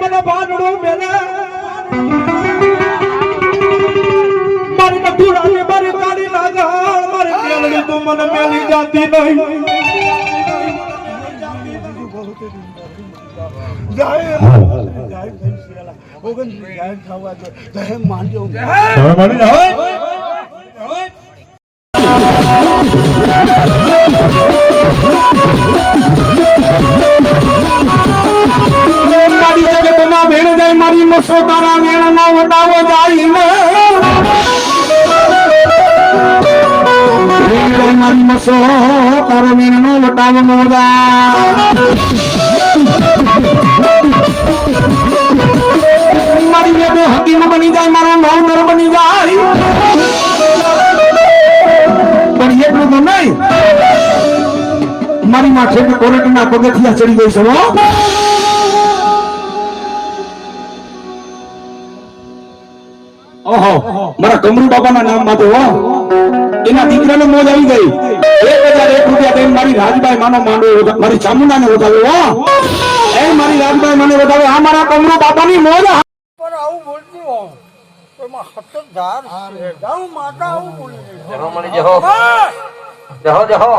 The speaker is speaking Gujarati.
મને ભાનડું મેલે મારી મથુરાની મારી કાળી નાગણ મારી મેલડી તું મને મેલી જાતી મારી મસો તારા વેણનો વટાવો જાય મારી તારો વેણનો વટાવો મારી વેદો હકીમ બની જાય, મારો નવનર બની જાય. પણ એટલું તો નહીં. મારી માથે કોરટના પગથિયા ચડી ગઈ છે ઓહો મારા કમરુ બાબાના નામમાં તો હો. એના દીકરાને મોજ આવી ગઈ. એક હજાર એક રૂપિયા દઈને મારી રાજભાઈ માનો માંડો મારી ચામુંડાને વધાવ્યો હો. એ મારી રાજભાઈ મને વધાવ્યો. આ મારા કમરુ બાબાની મોજ પણ આવું બોલતી હો. એમાં હતધાર છે. માતા આવું બોલી જહો મળી જહો જહો.